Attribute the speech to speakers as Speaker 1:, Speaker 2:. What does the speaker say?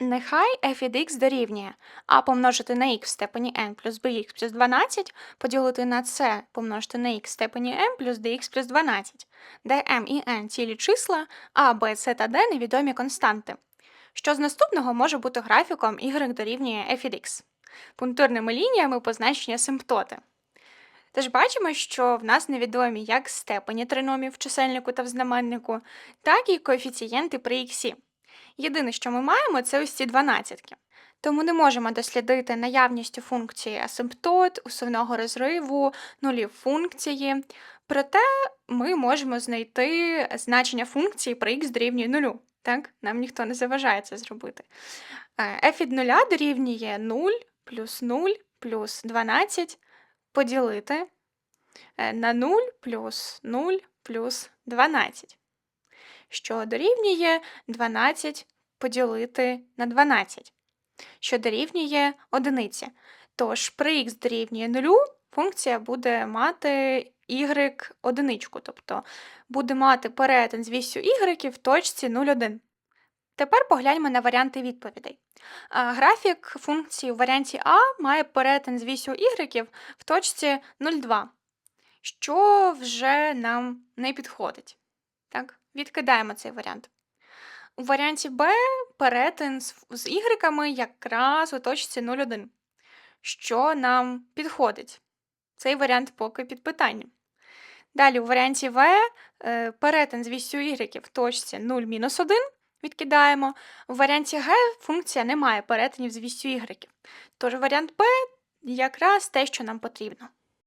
Speaker 1: Нехай f від x дорівнює а помножити на x в степені n плюс bx плюс 12 поділити на c помножити на x в степені n плюс dx плюс 12, де m і n цілі числа, а b, c та d невідомі константи. Що з наступного може бути графіком y дорівнює f від x? Пунктирними лініями позначення симптоти. Тож бачимо, що в нас невідомі як степені триномів в чисельнику та в знаменнику, так і коефіцієнти при х. Єдине, що ми маємо, це ось ці дванадцятки. Тому не можемо дослідити наявність у функції асимптот, усувного розриву, нулів функції. Проте ми можемо знайти значення функції при х дорівнює нулю. Так? Нам ніхто не заважає це зробити. Е, f від нуля дорівнює 0 плюс 0 плюс 12 поділити е, на 0 плюс 0 плюс 12, що дорівнює 12 поділити на 12, що дорівнює одиниці. Тож при х дорівнює 0 функція буде мати y одиничку, тобто буде мати перетин з вісю y в точці 0,1. Тепер погляньмо на варіанти відповідей. Графік функції у варіанті А має перетин з вісю y в точці 0,2, що вже нам не підходить. Так? Відкидаємо цей варіант. У варіанті Б перетин з, y якраз у точці 0,1, що нам підходить. Цей варіант поки під питанням. Далі у варіанті В е, перетин з вісю y в точці 0-1 відкидаємо. У варіанті Г функція не має перетинів з вісю y. Тож варіант Б якраз те, що нам потрібно.